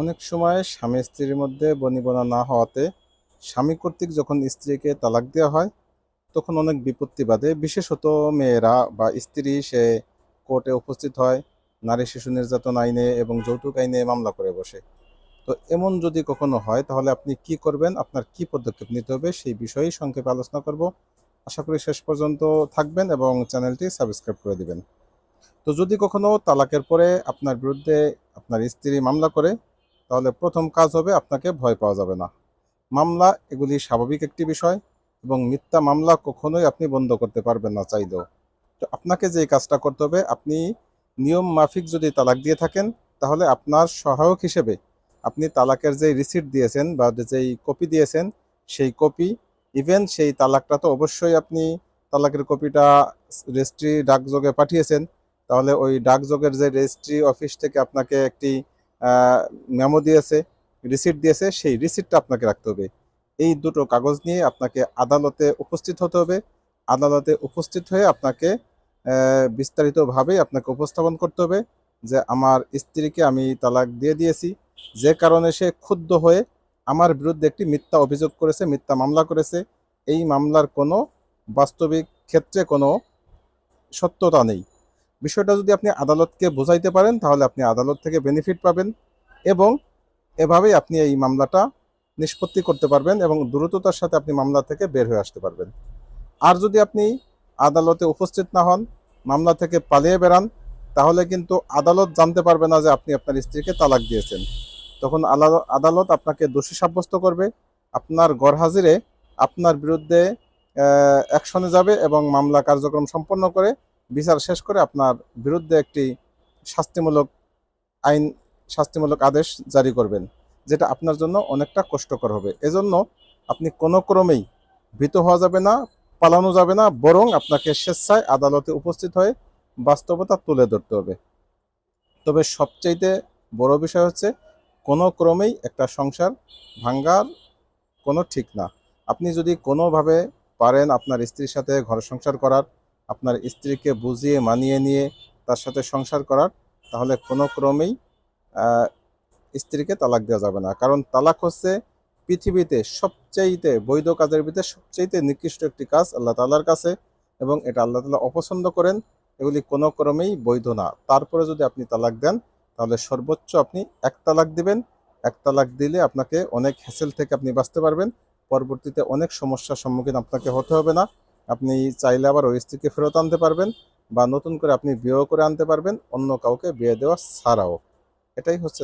অনেক সময় স্বামী স্ত্রীর মধ্যে বনিবনা না হওয়াতে স্বামী কর্তৃক যখন স্ত্রীকে তালাক দেওয়া হয়, তখন অনেক বিপত্তি বাদে বিশেষত মেয়েরা বা স্ত্রী সে কোর্টে উপস্থিত হয়, নারী শিশু নির্যাতন আইনে এবং যৌতুক আইনে মামলা করে বসে। তো এমন যদি কখনো হয়, তাহলে আপনি কি করবেন? আপনার কি পদক্ষেপ নিতে হবে? সেই বিষয়েই সংক্ষেপে আলোচনা করব। আশা করি শেষ পর্যন্ত থাকবেন এবং চ্যানেলটি সাবস্ক্রাইব করে দিবেন। তো যদি কখনো তালাকের পরে আপনার বিরুদ্ধে আপনার স্ত্রী মামলা করে তাহলে প্রথম কাজ হবে আপনাকে ভয় পাওয়া যাবে না। মামলা এগুলি স্বাভাবিক একটি বিষয় এবং মিথ্যা মামলা কখনোই আপনি বন্ধ করতে পারবেন না চাইলেও। তো আপনাকে যে কাজটা করতে হবে, আপনি নিয়ম মাফিক যদি তালাক দিয়ে থাকেন, তাহলে আপনার সহায়ক হিসেবে আপনি তালাকের যে রিসিট দিয়েছেন বা যেই কপি দিয়েছেন, সেই কপি ইভেন সেই তালাকটা তো অবশ্যই আপনি তালাকের কপিটা রেজিস্ট্রি ডাকযোগে পাঠিয়েছেন, তাহলে ওই ডাকযোগের যে রেজিস্ট্রি অফিস থেকে আপনাকে একটি মেমো দিয়েছে রিসিট দিয়েছে, সেই রিসিটটা আপনাকে রাখতে হবে। এই দুটো কাগজ নিয়ে আপনাকে আদালতে উপস্থিত হতে হবে। আদালতে উপস্থিত হয়ে আপনাকে বিস্তারিতভাবে আপনাকে উপস্থাপন করতে হবে যে আমার স্ত্রীকে আমি তালাক দিয়ে দিয়েছি। যে কারণে সে ক্ষুব্ধ হয়ে আমার বিরুদ্ধে একটি মিথ্যা অভিযোগ করেছে, মিথ্যা মামলা করেছে। এই মামলার কোনো বাস্তবিক ক্ষেত্রে কোনো সত্যতা নেই। বিষয়টা যদি আপনি আদালতকে বোঝাইতে পারেন, তাহলে আপনি আদালত থেকে বেনিফিট পাবেন এবং এভাবেই আপনি এই মামলাটা নিষ্পত্তি করতে পারবেন এবং দ্রুততার সাথে আপনি মামলা থেকে বের হয়ে আসতে পারবেন। আর যদি আপনি আদালতে উপস্থিত না হন, মামলা থেকে পালিয়ে বেরান তাহলে কিন্তু আদালত জানতে পারবে না যে আপনি আপনার স্ত্রীকে তালাক দিয়েছেন। তখন আদালত আপনাকে দোষী সাব্যস্ত করবে, আপনার গড়হাজিরে আপনার বিরুদ্ধে অ্যাকশনে যাবে এবং মামলা কার্যক্রম সম্পন্ন করে বিচার শেষ করে আপনার বিরুদ্ধে একটি শাস্তিমূলক আইন, শাস্তিমূলক আদেশ জারি করবেন, যেটা আপনার জন্য অনেকটা কষ্টকর হবে। এজন্য আপনি কোনো ক্রমেই ভীত হওয়া যাবে না, পালানো যাবে না, বরং আপনাকে স্বেচ্ছায় আদালতে উপস্থিত হয়ে বাস্তবতা তুলে ধরতে হবে। তবে সবচাইতে বড় বিষয় হচ্ছে, কোনো ক্রমেই একটা সংসার ভাঙ্গার কোনো ঠিক না। আপনি যদি কোনোভাবে পারেন আপনার স্ত্রীর সাথে ঘর সংসার করার আপনার স্ত্রীকে বুঝিয়ে, মানিয়ে নিয়ে তার সাথে সংসার করার, তাহলে কোনো ক্রমেই স্ত্রীকে তালাক দেওয়া যাবে না। কারণ তালাক হচ্ছে পৃথিবীতে সবচাইতে, বৈধ কাজের ভিতরে সবচাইতে নিকৃষ্ট একটি কাজ আল্লাহ তালার কাছে এবং এটা আল্লাহ তালা অপছন্দ করেন, এগুলি কোনো ক্রমেই বৈধ না। তারপরে যদি আপনি তালাক দেন, তাহলে সর্বোচ্চ আপনি এক তালাক দিবেন। এক তালাক দিলে আপনাকে অনেক হ্যাসেল থেকে আপনি বাঁচতে পারবেন। পরবর্তীতে অনেক সমস্যার সম্মুখীন আপনাকে হতে হবে না। আপনি চাইলে আবার ওই স্ত্রীকে ফেরত আনতে পারবেন বা নতুন করে আপনি বিয়েও করে আনতে পারবেন, অন্য কাউকে বিয়ে দেওয়া ছাড়াও। এটাই হচ্ছে